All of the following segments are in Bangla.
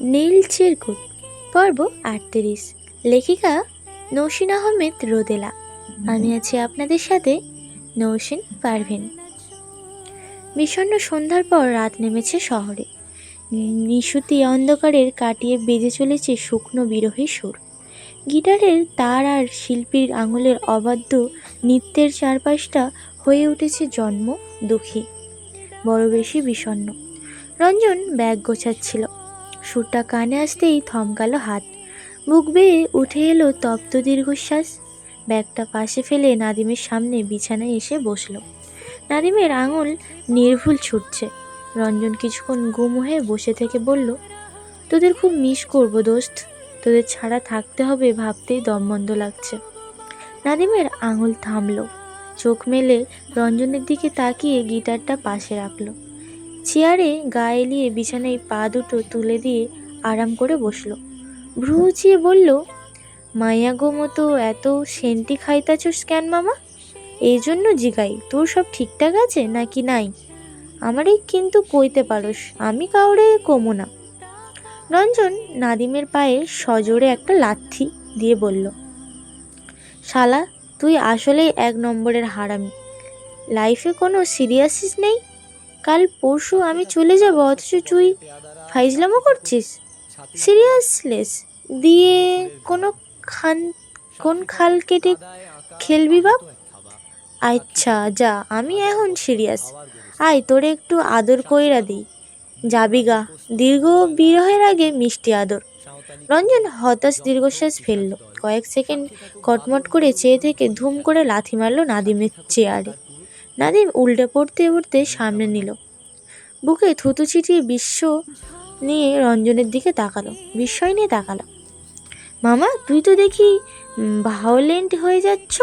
নীল চিরকুট, পর্ব আটত্রিশ। লেখিকা নৌসিন আহমেদ রোদেলা। আমি আছি আপনাদের সাথে নৌসিন পারভিন। বিষণ্ণ সন্ধ্যার পর রাত নেমেছে শহরে। নিশুতি অন্ধকারের কাটিয়ে বেজে চলেছে শুকনো বিরহী সুর। গিটারের তার আর শিল্পীর আঙুলের অবাধ্য নৃত্যের চারপাশটা হয়ে উঠেছে জন্ম দুঃখী বড় বেশি বিষণ্ণ। রঞ্জন ব্যাগ গোছাচ্ছিল। সুরটা কানে আসতেই থমকালো হাত। বুক বেয়ে উঠে এলো তপ্ত দীর্ঘশ্বাস। ব্যাগটা পাশে ফেলে নাদিমের সামনে বিছানায় এসে বসল। নাদিমের আঙুল নির্ভুল ছুটছে। রঞ্জন কিছুক্ষণ গুম হয়ে বসে থেকে বলল, তোদের খুব মিস করব দোস্ত। তোদের ছাড়া থাকতে হবে ভাবতেই দম বন্ধ লাগছে। নাদিমের আঙুল থামলো। চোখ মেলে রঞ্জনের দিকে তাকিয়ে গিটারটা পাশে রাখল। চেয়ারে গা এলিয়ে বিছানায় পা দুটো তুলে দিয়ে আরাম করে বসল। ভ্রু উঁচিয়ে বলল, মাইয়া গো মতো এত সেন্টি খাইতাছস কেন মামা? এই জন্য জিগাই, তোর সব ঠিকঠাক আছে নাকি নাই? আমারে কিন্তু কইতে পারোস, আমি কাউরে কমো না। রঞ্জন নাদিমের পায়ে সজোরে একটা লাথি দিয়ে বলল, শালা, তুই আসলেই এক নম্বরের হারামি। লাইফে কোনো সিরিয়াসিস নেই? কাল পরশু আমি চলে যাব, অথচ তুই ফাইজলামো করছিস? সিরিয়াসলেস দিয়ে কোনো খান, কোন খাল কেটে খেলবি বাপ? আচ্ছা যা, আমি এখন সিরিয়াস আয়, তোরে একটু আদর কইরা দিই। যাবি গা। দীর্ঘ বিরহের আগে মিষ্টি আদর। রঞ্জন হতাশ দীর্ঘশ্বাস ফেলল। কয়েক সেকেন্ড কটমট করে চেয়ে থেকে ধুম করে লাথি মারল নাদিমের চেয়ারে। নাদিম উল্টে পড়তে পড়তে সামনে নিল। বুকে থুতু ছিটিয়ে বিশ্ব নিয়ে রঞ্জনের দিকে তাকালো, বিস্ময় নিয়ে তাকালো। মামা, তুই তো দেখি ভায়োলেন্ট হয়ে যাচ্ছ।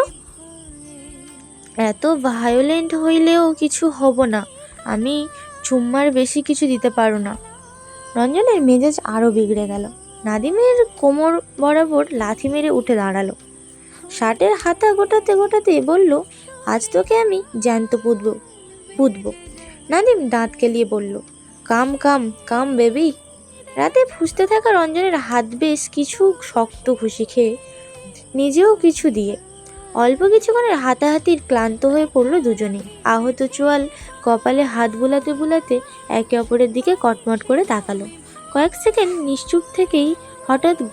এত ভায়োলেন্ট হইলেও কিছু হব না, আমি চুম্মার বেশি কিছু দিতে পারো না। রঞ্জনের মেজাজ আরও বিগড়ে গেল। নাদিমের কোমর বরাবর লাথি মেরে উঠে দাঁড়াল। শার্টের হাতা গোটাতে গোটাতে বলল আজ তোকে আমি জ্যান্ত পুতব পুতব। নাদিম দাঁত কেলিয়ে বলল, কাম কাম কাম, বেবি। রাতে ফুসতে থাকা রঞ্জনের হাত বেশ কিছু শক্ত খুশি খেয়ে নিজেও কিছু দিয়ে অল্প কিছুক্ষণের হাতাহাতির ক্লান্ত হয়ে পড়ল দুজনেই আহত চোয়াল কপালে হাত বুলাতে বুলাতে একে অপরের দিকে কটমট করে তাকালো। কয়েক সেকেন্ড নিশ্চুপ থেকেই হঠাৎ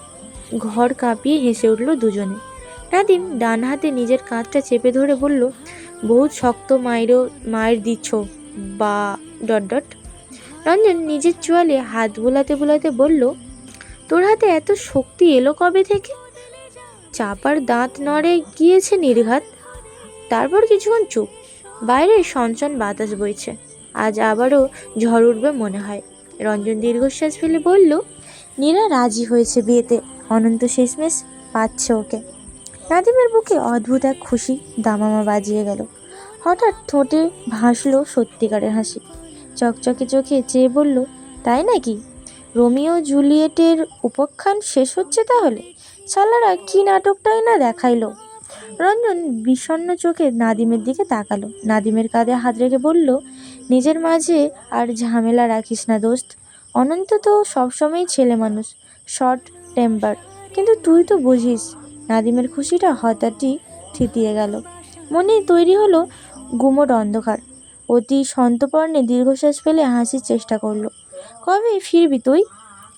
ঘর কাঁপিয়ে হেসে উঠল দুজনে। নাদিম ডান হাতে নিজের কাঁধটা চেপে ধরে বলল, বহুত শক্ত মায়েরও মায়ের দিচ্ছ, বা, ডট ডট। রঞ্জন নিজের চোয়ালে হাত বোলাতে বুলাতে বলল, তোর হাতে এত শক্তি এলো কবে থেকে? চাপার দাঁত নড়ে গিয়েছে নির্ঘাত। তারপর কিছুক্ষণ চুপ। বাইরে সঞ্চন বাতাস বইছে। আজ আবারও ঝড় উঠবে মনে হয়। রঞ্জন দীর্ঘশ্বাস ফেলে বলল, নীরা রাজি হয়েছে বিয়েতে। অনন্ত শেষমেশ পাচ্ছে ওকে। নাদিমের বুকে অদ্ভুত এক খুশি দামামা বাজিয়ে গেল। হঠাৎ ঠোঁটে ভাসলো সত্যিকারের হাসি। চকচকে চোখে চেয়ে বলল, তাই নাকি? রোমিও জুলিয়েটের উপাখ্যান শেষ হচ্ছে তাহলে? শালারা কি নাটকটাই না দেখাইলো? রঞ্জন বিষণ্ণ চোখে নাদিমের দিকে তাকালো। নাদিমের কাঁধে হাত রেখে বলল, নিজের মাঝে আর ঝামেলা রাখিস না দোস্ত। অনন্ত তো সবসময়ই ছেলে মানুষ, শর্ট টেম্পার। কিন্তু তুই তো বুঝিস নাদিমের খুশিটা হঠাৎই থিতিয়ে গেল। মনে তৈরি হলো গুমট অন্ধকার। অতি সন্তপর্ণে দীর্ঘশ্বাস ফেলে হাসির চেষ্টা করল। কবে ফিরবি তুই?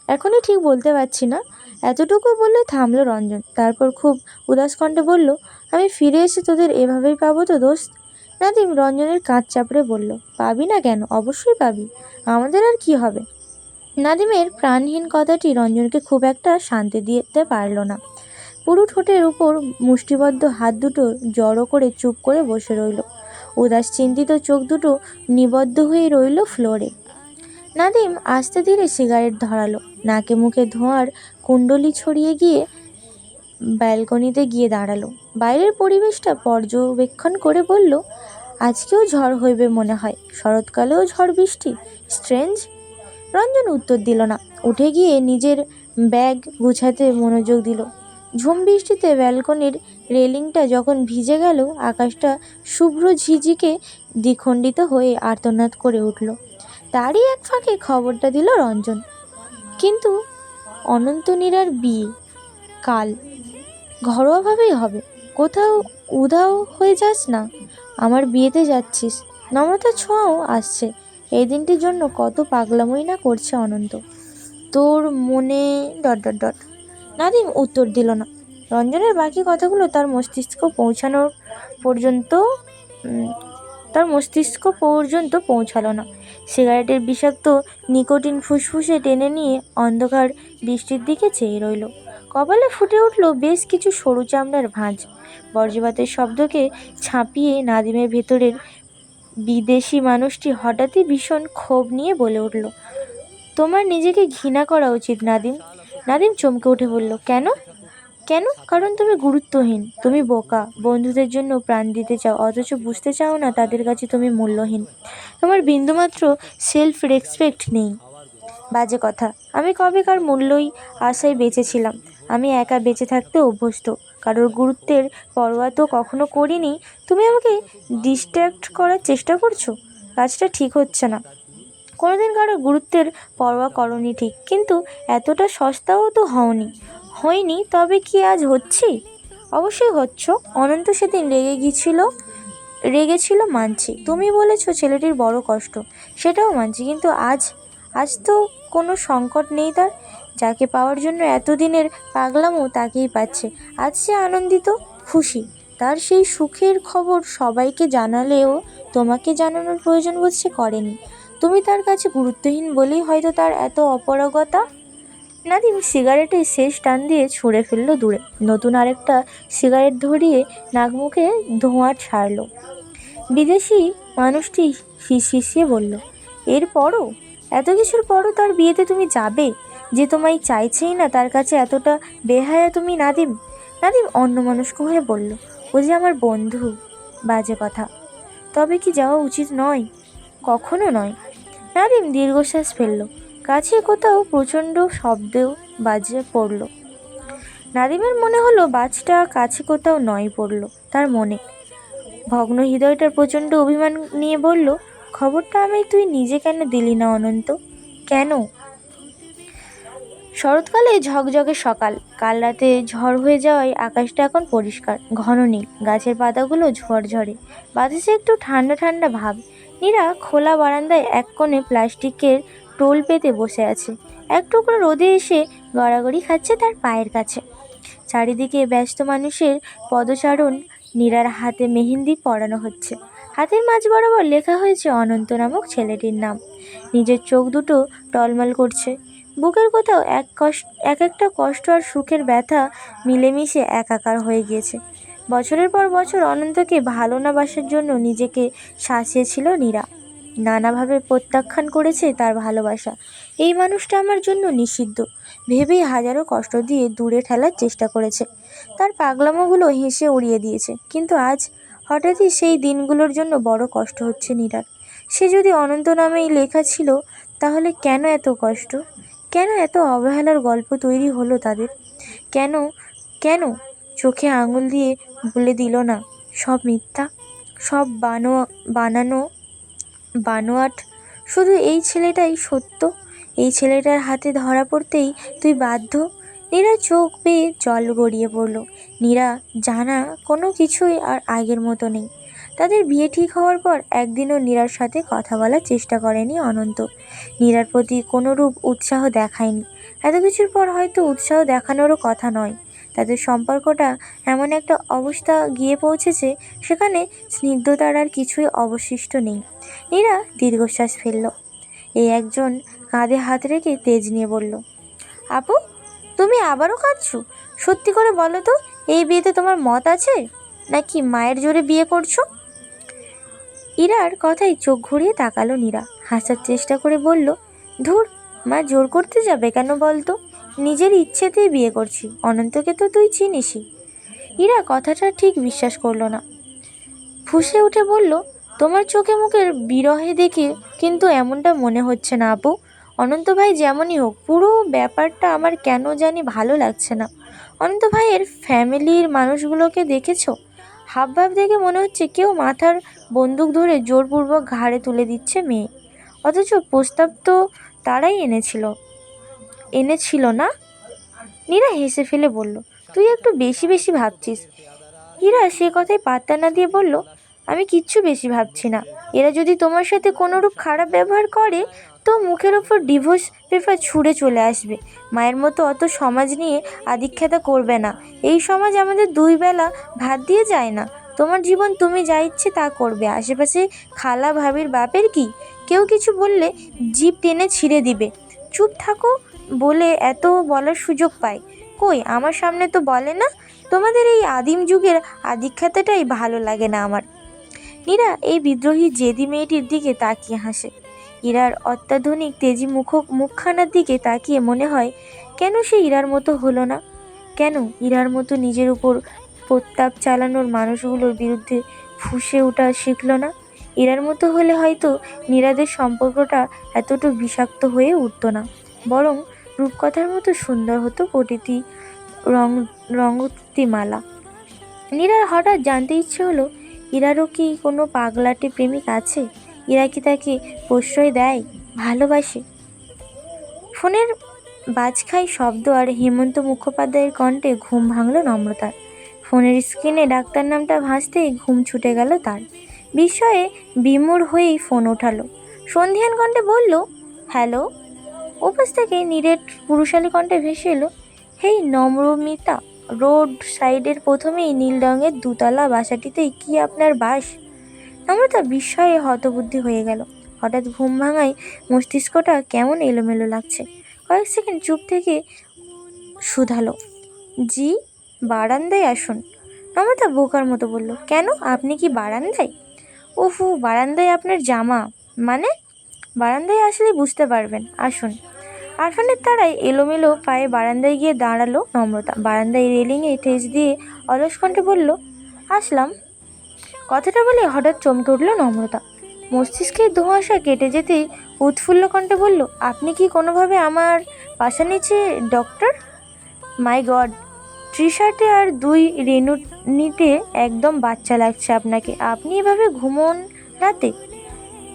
এখনই ঠিক বলতে পারছি না। এতটুকু বলে থামলো রঞ্জন। তারপর খুব উদাস কণ্ঠে বলল, আমি ফিরে এসে তোদের এভাবেই পাবো তো দোস্ত? নাদিম রঞ্জনের কাঁধ চাপড়ে বলল, পাবি না কেন? অবশ্যই পাবি। আমাদের আর কি হবে? নাদিমের প্রাণহীন কথাটি রঞ্জনকে খুব একটা শান্তি দিতে পারল না। পুরো ঠোঁটের উপর মুষ্টিবদ্ধ হাত দুটো জড়ো করে চুপ করে বসে রইল। উদাস চিন্তিত চোখ দুটো নিবদ্ধ হয়ে রইল ফ্লোরে। নাদিম আস্তে ধীরে সিগারেট ধরালো। নাকে মুখে ধোঁয়ার কুণ্ডলি ছড়িয়ে গিয়ে ব্যালকনিতে গিয়ে দাঁড়াল। বাইরের পরিবেশটা পর্যবেক্ষণ করে বলল, আজকেও ঝড় হইবে মনে হয়। শরৎকালেও ঝড় বৃষ্টি। স্ট্রেঞ্জ? রঞ্জন উত্তর দিল না। উঠে গিয়ে নিজের ব্যাগ গুছাতে মনোযোগ দিল। ঝুম বৃষ্টিতে ব্যালকনির রেলিংটা যখন ভিজে গেল, আকাশটা শুভ্র ঝিঝিকে দ্বিখণ্ডিত হয়ে আর্তনাদ করে উঠল। তারই এক ফাঁকে খবরটা দিল রঞ্জন। কিন্তু অনন্ত নীরার বিয়ে, কাল। ঘরোয়াভাবেই হবে। কোথাও উধাও হয়ে যাস না। আমার বিয়েতে যাচ্ছিস। নম্রতার ছোঁয়াও আসছে। এই দিনটির জন্য কত পাগলামই না করছে অনন্ত। তোর মনে ডট ডট ডট। নাদিম উত্তর দিল না। রঞ্জনের বাকি কথাগুলো তার মস্তিষ্ক পৌঁছানোর পর্যন্ত তার মস্তিষ্ক পর্যন্ত পৌঁছালো না। সিগারেটের বিষাক্ত নিকোটিন ফুসফুসে টেনে নিয়ে অন্ধকার বৃষ্টির দিকে চেয়ে রইল। কপালে ফুটে উঠল বেশ কিছু সরু চামড়ার ভাঁজ। বজ্রপাতের শব্দকে ছাপিয়ে নাদিমের ভেতরের বিদেশি মানুষটি হঠাৎই ভীষণ ক্ষোভ নিয়ে বলে উঠল, তোমার নিজেকে ঘৃণা করা উচিত নাদিম। নাদিম চমকে উঠে বলল, কেন? কেন? কারণ তুমি গুরুত্বহীন। তুমি বোকা। বন্ধুদের জন্য প্রাণ দিতে চাও, অথচ বুঝতে চাও না তাদের কাছে তুমি মূল্যহীন। তোমার বিন্দুমাত্র সেলফ রেসপেক্ট নেই। বাজে কথা। আমি কবেকার মূল্যই আশায় বেঁচেছিলাম আমি একা বেঁচে থাকতে অভ্যস্ত। কারোর গুরুত্বের পরোয়া তো কখনো করিনি। তুমি আমাকে ডিস্ট্র্যাক্ট করার চেষ্টা করছ? কাজটা ঠিক হচ্ছে না। কোনোদিন কারোর গুরুত্বের পরোয়া করনি ঠিক, কিন্তু এতটা সস্তাও তো হওনি। হয়নি, তবে কি আজ হচ্ছি? অবশ্যই হচ্ছ। অনন্ত সেদিন রেগে গিয়েছিল রেগেছিল মানছি। তুমি বলেছ ছেলেটির বড় কষ্ট, সেটাও মানছি, কিন্তু আজ আজ তো কোনো সংকট নেই তার। যাকে পাওয়ার জন্য এতদিনের পাগলামও তাকেই পাচ্ছে। আজ সে আনন্দিত, খুশি। তার সেই সুখের খবর সবাইকে জানালেও তোমাকে জানানোর প্রয়োজন বোধ সে করেনি। তুমি তার কাছে গুরুত্বহীন বলেই হয়তো তার এত অপারগতা? নাদিম সিগারেটের শেষ টান দিয়ে ছুঁড়ে ফেলল দূরে। নতুন আরেকটা সিগারেট ধরিয়ে নাক মুখে ধোঁয়া ছাড়ল। বিদেশি মানুষটি ফিসফিসিয়ে বলল এরপরও এত কিছুর পরও তার বিয়েতে তুমি যাবে? যে তোমায় চাইছেই না তার কাছে এতটা বেহায়া তুমি নাদিম? নাদিম অন্যমনস্ক হয়ে বলল, ও যে আমার বন্ধু। বাজে কথা। তবে কি যাওয়া উচিত নয়? কখনো নয়। নাদিম দীর্ঘশ্বাস ফেলল। কাছে কোথাও প্রচণ্ড শব্দেও বাজে পড়ল। নাদিমের মনে হলো বাজটা কাছে কোথাও নয় পড়ল তার মনে। ভগ্ন হৃদয়টার প্রচণ্ড অভিমান নিয়ে বলল, খবরটা আমি তুই নিজে কেন দিলি না অনন্ত? কেন? শরৎকালে ঝকঝকে সকাল, কাল রাতে ঝড় হয়ে যাওয়ায় আকাশটা এখন পরিষ্কার, ঘন নীল, গাছের পাতাগুলো ঝরঝরে, বাতাসে একটু ঠান্ডা ঠান্ডা ভাব। নীরা খোলা বারান্দায় এক কোণে প্লাস্টিকের টোল পেতে বসে আছে। এক টুকরো রোদে এসে গড়াগড়ি খাচ্ছে তার পায়ের কাছে। চারিদিকে ব্যস্ত মানুষের পদচারণ, নীরার হাতে মেহেন্দি পরানো হচ্ছে। হাতের মাঝ বরাবর লেখা হয়েছে অনন্ত নামক ছেলেটির নাম। নিজের চোখ দুটো টলমল করছে। বুকের কোথাও এক কষ্ট এক একটা কষ্ট আর সুখের ব্যথা মিলেমিশে একাকার হয়ে গিয়েছে। বছরের পর বছর অনন্তকে ভালো না বাসার জন্য নিজেকে শাসিয়েছিল নীরা। নানাভাবে প্রত্যাখ্যান করেছে তার ভালোবাসা। এই মানুষটা আমার জন্য নিষিদ্ধ। ভেবেই হাজারো কষ্ট দিয়ে দূরে ঠেলার চেষ্টা করেছে। তার পাগলামোগুলো হেসে উড়িয়ে দিয়েছে। কিন্তু আজ হঠাৎই সেই দিনগুলোর জন্য বড় কষ্ট হচ্ছে নীরার। সে যদি অনন্ত নামেই লেখা ছিল, তাহলে কেন এত কষ্ট? কেন এত অবহেলার গল্প তৈরি হলো তাদের? কেন কেন চোখে আঙুল দিয়ে বলে দিল না, সব মিথ্যা, সব বানো, বানানো, বানোয়াট। শুধু এই ছেলেটাই সত্য, এই ছেলেটার হাতে ধরা পড়তেই তুই বাধ্য। নীরা চোখ বেয়ে জল গড়িয়ে পড়ল। নীরা জানা কোনো কিছুই আর আগের মতো নেই। তাদের বিয়ে ঠিক হওয়ার পর একদিনও নীরার সাথে কথা বলার চেষ্টা করেনি অনন্ত। নীরার প্রতি কোনোরূপ উৎসাহ দেখায়নি। এত কিছুর পর হয়তো উৎসাহ দেখানোরও কথা নয়। তাদের সম্পর্কটা এমন একটা অবস্থা গিয়ে পৌঁছেছে সেখানে স্নিগ্ধতার আর কিছুই অবশিষ্ট নেই। নীরা দীর্ঘশ্বাস ফেলল। এই একজন কাঁধে হাত রেখে তেজ নিয়ে বলল, আপু, তুমি আবারও কাঁদছো? সত্যি করে বলো তো, এই বিয়েতে তোমার মত আছে? নাকি মায়ের জোরে বিয়ে করছ? ইরার কথায় চোখ ঘুরিয়ে তাকালো নীরা। হাসার চেষ্টা করে বলল, ধুর, মা জোর করতে যাবে কেন বলতো? নিজের ইচ্ছেতেই বিয়ে করছি, অনন্তকে তো তুই চিনিসই। ইরা কথাটা ঠিক বিশ্বাস করল না। ফুসে উঠে বলল, তোমার চোখে মুখের বিরহে দেখে কিন্তু এমনটা মনে হচ্ছে না আপু। অনন্ত ভাই যেমনই হোক, পুরো ব্যাপারটা আমার কেন জানি ভালো লাগছে না। অনন্ত ভাইয়ের ফ্যামিলির মানুষগুলোকে দেখেছ? হাবভাব দেখে মনে হচ্ছে কেউ মাথার বন্দুক ধরে জোরপূর্বক ঘাড়ে তুলে দিচ্ছে মেয়ে। অথচ প্রস্তাব তো তারাই এনেছিল। এনেছিল না? নীরা হেসে ফেলে বলল, তুই একটু বেশি বেশি ভাবছিস। হীরা সে কথায় পাত্তা না দিয়ে বলল, আমি কিচ্ছু বেশি ভাবছি না। এরা যদি তোমার সাথে কোনোরূপ খারাপ ব্যবহার করে, তো মুখের ওপর ডিভোর্স পেপার ছুঁড়ে চলে আসবে। মায়ের মতো অত সমাজ নিয়ে আদিক্ষেতা করবে না। এই সমাজ আমাদের দুই বেলা ভাত দিয়ে যায় না। তোমার জীবন তুমি যা ইচ্ছে তা করবে। আশেপাশে খালা ভাবির বাপের কি? কেউ কিছু বললে জিভ টেনে ছিঁড়ে দিবে। চুপ থাকো বলে এত বলার সুযোগ পায় কই, আমার সামনে তো বলে না? তোমাদের এই আদিম যুগের আদিখ্যাতাটাই ভালো লাগে না আমার। নীরা এই বিদ্রোহী জেদি মেয়েটির দিকে তাকিয়ে হাসে। ইরার অত্যাধুনিক তেজি মুখ মুখখানার দিকে তাকিয়ে মনে হয়, কেন সে ইরার মতো হলো না? কেন ইরার মতো নিজের উপর প্রতাপ চালানোর মানুষগুলোর বিরুদ্ধে ফুঁসে ওঠা শিখল না? ইরার মতো হলে হয়তো নীরাদের সম্পর্কটা এতটা বিষাক্ত হয়ে উঠতো না। বরং রূপকথার মতো সুন্দর হতো প্রতিটি রং, রঙ্গতিমালা। নীরার হঠাৎ জানতে ইচ্ছে হলো, ইরারও কি কোনো পাগলাটে প্রেমিক আছে? ইরা কি তাকে প্রশ্রয় দেয়, ভালোবাসে? ফোনের বাজখাই শব্দ আর হেমন্ত মুখোপাধ্যায়ের কণ্ঠে ঘুম ভাঙল নম্রতার। ফোনের স্ক্রিনে ডাক্তার নামটা ভাসতেই ঘুম ছুটে গেল তার। বিস্ময়ে বিমূঢ় হয়েই ফোন ওঠালো। সন্ধিয়ান কণ্ঠে বলল, হ্যালো? ওপাশ থেকে নীরের পুরুষালী কণ্ঠে ভেসে এলো, হেই, নম্রমিতা, রোড সাইডের প্রথমেই নীল রঙের দুতলা বাসাটিতেই কি আপনার বাস? নম্রতা বিস্ময়ে হতবুদ্ধি হয়ে গেল। হঠাৎ ঘুম ভাঙায় মস্তিষ্কটা কেমন এলোমেলো লাগছে। কয়েক সেকেন্ড চুপ থেকে শুধালো, জি, বারান্দায় আসুন। নম্রতা বোকার মতো বলল, কেন? আপনি কি বারান্দায়? ওফু বারান্দায় আপনার জামা মানে বারান্দায় আসলে বুঝতে পারবেন। আসুন। আরফানের তারাই এলোমেলো পায়ে বারান্দায় গিয়ে দাঁড়াল নম্রতা। বারান্দায় রেলিংয়ে ঠেস দিয়ে অলস কণ্ঠে বলল, আসলাম। কথাটা বলে হঠাৎ চমকে উঠল নম্রতা। মস্তিষ্কের ধোঁয়াশা কেটে যেতেই উৎফুল্ল কণ্ঠে বলল, আপনি কি কোনোভাবে আমার পাশা নিচে, ডক্টর? মাই গড টি শার্টে আর দুই রেনু নিতে একদম বাচ্চা লাগছে আপনাকে। আপনি এভাবে ঘুমোন রাতে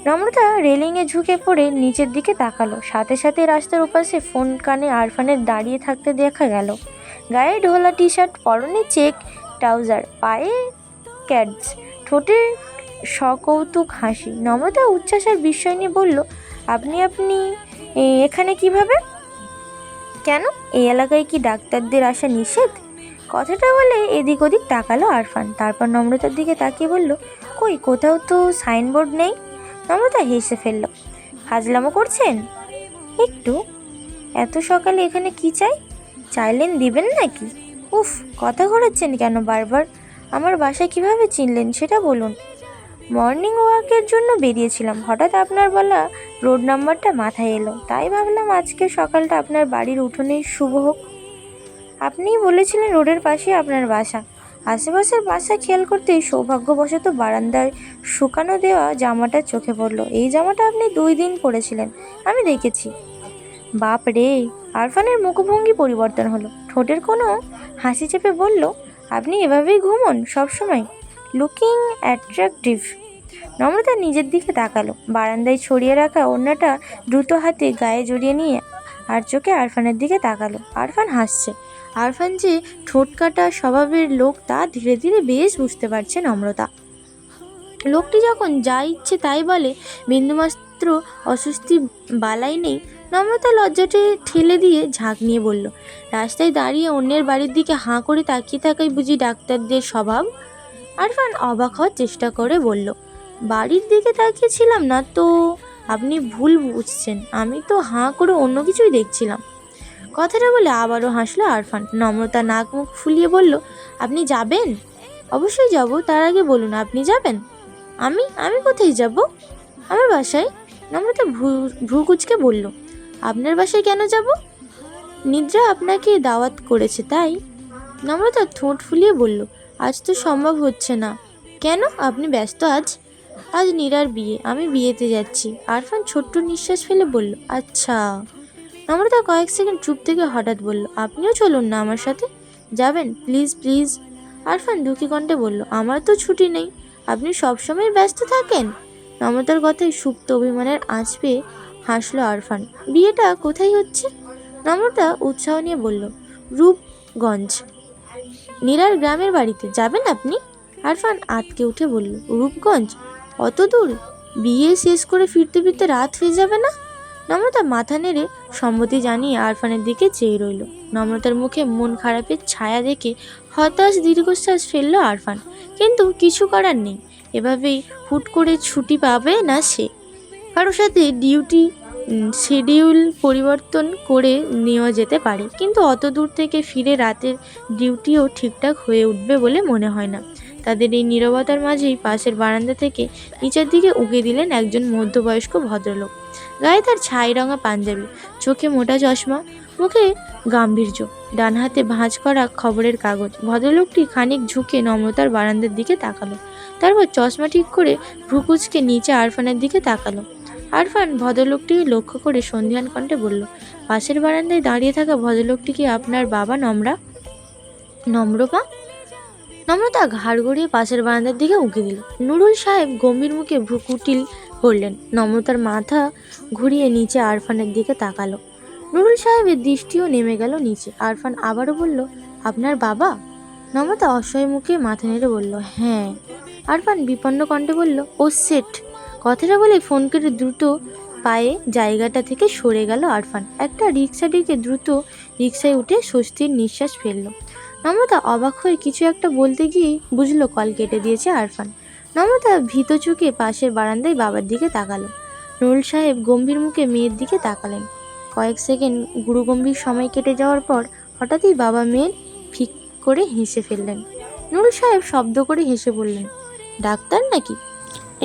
নম্রতা রেলিংয়ে ঝুঁকে পড়ে নিচের দিকে তাকালো। সাথে সাথে রাস্তার ওপাশে ফোন কানে আরফানের দাঁড়িয়ে থাকতে দেখা গেল। গায়ে ঢোলা টি শার্ট পরনে চেক, ট্রাউজার, পায়ে ক্যাডস, ঠোঁটে সকৌতুক হাসি। নম্রতা উচ্ছ্বাসের বিস্ময় নিয়ে বলল, আপনি আপনি এখানে কীভাবে? কেন? এই এলাকায় কি ডাক্তারদের আসা নিষেধ? কথাটা বলে এদিক ওদিক তাকালো আরফান। তারপর নম্রতার দিকে তাকিয়ে বলল, কই, কোথাও তো সাইনবোর্ড নেই? নম্রতা হেসে ফেলল। হাজলামো করছেন? একটু। এত সকালে এখানে কি চাই? চাইলেন দিবেন নাকি? উফ, কথা ঘোরাচ্ছেন কেন বারবার? আমার বাসা কীভাবে চিনলেন সেটা বলুন। মর্নিং ওয়াকের জন্য বেরিয়েছিলাম। হঠাৎ আপনার বলা রোড নাম্বারটা মাথায় এলো। তাই ভাবলাম আজকে সকালটা আপনার বাড়ির উঠোনেই শুভ হোক। আপনিই বলেছিলেন রোডের পাশে আপনার বাসা। আশেপাশের বাসা খেয়াল করতেই সৌভাগ্যবশত বারান্দায় শুকানো দেওয়া জামাটা চোখে পড়ল। এই জামাটা আপনি দুই দিন পরেছিলেন, আমি দেখেছি। বাপ রে, আরফানের মুখভঙ্গি পরিবর্তন হলো। ঠোঁটের কোনো হাসি চেপে বলল, আপনি এভাবেই ঘুমন সবসময়? লুকিং অ্যাট্রাকটিভ নম্রতা নিজের দিকে তাকালো। বারান্দায় ছড়িয়ে রাখা ওড়নাটা দ্রুত হাতে গায়ে জড়িয়ে নিয়ে আর চোখে আরফানের দিকে তাকালো। আরফান হাসছে। আরফান যে ঠোঁট কাটা স্বভাবের লোক তা ধীরে ধীরে বেশ বুঝতে পারছে নম্রতা লোকটি যখন যা ইচ্ছে তাই বলে, বিন্দুমাত্র অস্বস্তি বালাই নেই, নম্রতা লজ্জাটি ঠেলে দিয়ে ঝাঁক নিয়ে বলল, রাস্তায় দাঁড়িয়ে অন্যের বাড়ির দিকে হাঁ করে তাকিয়ে থাকাই বুঝি ডাক্তারদের স্বভাব? আরফান অবাক হওয়ার চেষ্টা করে বলল, বাড়ির দিকে তাকিয়েছিলাম না তো, আপনি ভুল বুঝছেন, আমি তো হাঁ করে অন্য কিছুই দেখছিলাম। কথাটা বলে আবারও হাসলো আরফান। নম্রতা নাক মুখ ফুলিয়ে বলল, আপনি যাবেন? অবশ্যই যাব, তার আগে বলুন, আপনি যাবেন? আমি? আমি কোথায় যাব? আমার বাসায়। নম্রতা ভ্রু ভ্রু কুচকে বলল, আপনার বাসায় কেন যাব? নিদ্রা আপনাকে দাওয়াত করেছে, তাই? নম্রতা ঠোঁট ফুলিয়ে বলল, আজ তো সম্ভব হচ্ছে না। কেন? আপনি ব্যস্ত আজ? আজ নীরার বিয়ে, আমি বিয়েতে যাচ্ছি। আরফান ছোট্ট নিঃশ্বাস ফেলে বলল আচ্ছা। নম্রতা কয়েক সেকেন্ড চুপ থেকে হঠাৎ বলল, আপনিও চলুন না আমার সাথে? যাবেন? Please please. আরফান দুঃখী কণ্ঠে বলল, আমার তো ছুটি নেই। আপনি সবসময় ব্যস্ত থাকেন? নম্রতার কথায় সুপ্ত অভিমানের আঁচ পেয়ে হাসলো আরফান, বিয়েটা কোথায় হচ্ছে? নম্রতা উৎসাহ নিয়ে বলল, রূপগঞ্জ। নীরার গ্রামের বাড়িতে। যাবেন আপনি? আরফান আটকে উঠে বলল, রূপগঞ্জ? অত দূর? বিয়ে শেষ করে ফিরতে ফিরতে রাত হয়ে যাবে না? নম্রতা মাথা নেড়ে সম্মতি জানিয়ে আরফানের দিকে চেয়ে রইল। নম্রতার মুখে মন খারাপের ছায়া দেখে হতাশ দীর্ঘশ্বাস ফেলল আরফান। কিন্তু কিছু করার নেই। এভাবেই হুট করে ছুটি পাবে না সে। কারোর সাথে ডিউটি শিডিউল পরিবর্তন করে নেওয়া যেতে পারে। কিন্তু অত দূর থেকে ফিরে রাতের ডিউটিও ঠিকঠাক হয়ে উঠবে বলে মনে হয় না। তাদের এই নীরবতার মাঝেই পাশের বারান্দা থেকে নিচের দিকে উগে দিলেন একজন মধ্যবয়স্ক ভদ্রলোক। গায়ে তার ছাই রঙা পাঞ্জাবি, চোখে মোটা চশমা, মুখে গাম্ভীর্য, ডান হাতে ভাঁজ করা খবরের কাগজ। ভদ্রলোকটি খানিক ঝুঁকে নম্রতার বারান্দার দিকে তাকালো। তারপর চশমা ঠিক করে ভ্রুকুচকে নিচে আরফানের দিকে তাকালো। আরফান ভদ্রলোকটিকে লক্ষ্য করে সন্ধিয়ান কণ্ঠে বলল, পাশের বারান্দায় দাঁড়িয়ে থাকা ভদ্রলোকটি কি আপনার বাবা নম্রা? নম্রপা? নম্রতা ঘাড় গড়িয়ে পাশের বারান্দার দিকে উঁকি দিল। নুরুল সাহেব গম্ভীর মুখে ভ্রুকুটিল করলেন। নম্রতার মাথা ঘুরিয়ে নিচে আরফানের দিকে তাকালো। নুরুল সাহেবের দৃষ্টিও নেমে গেল নিচে। আরফান আবারও বলল, আপনার বাবা? নম্রতা অসহায় মুখে মাথা নেড়ে বলল হ্যাঁ। আরফান বিপন্ন কণ্ঠে বলল, ও সেট কথাটা বলে ফোন কেটে দ্রুত পায়ে জায়গাটা থেকে সরে গেল আরফান। একটা রিক্সা ডেকে দ্রুত রিক্সায় উঠে স্বস্তির নিঃশ্বাস ফেলল। নম্রতা অবাক হয়ে কিছু একটা বলতে গিয়েই বুঝলো কল কেটে দিয়েছে আরফান। নম্রতা ভীত চোখে পাশের বারান্দায় বাবার দিকে তাকালো। নুরুল সাহেব গম্ভীর মুখে মেয়ের দিকে তাকালেন। কয়েক সেকেন্ড গুরুগম্ভীর সময় কেটে যাওয়ার পর হঠাৎই বাবা মেয়ের ফিক করে হেসে ফেললেন। নুরুল সাহেব শব্দ করে হেসে বললেন, ডাক্তার নাকি?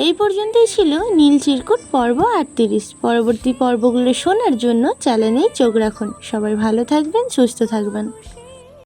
এই পর্যন্তই ছিল নীল চিরকুট পর্ব আটত্রিশ। পরবর্তী পর্বগুলো শোনার জন্য চ্যানেলেই চোখ রাখুন। সবাই ভালো থাকবেন, সুস্থ থাকবেন।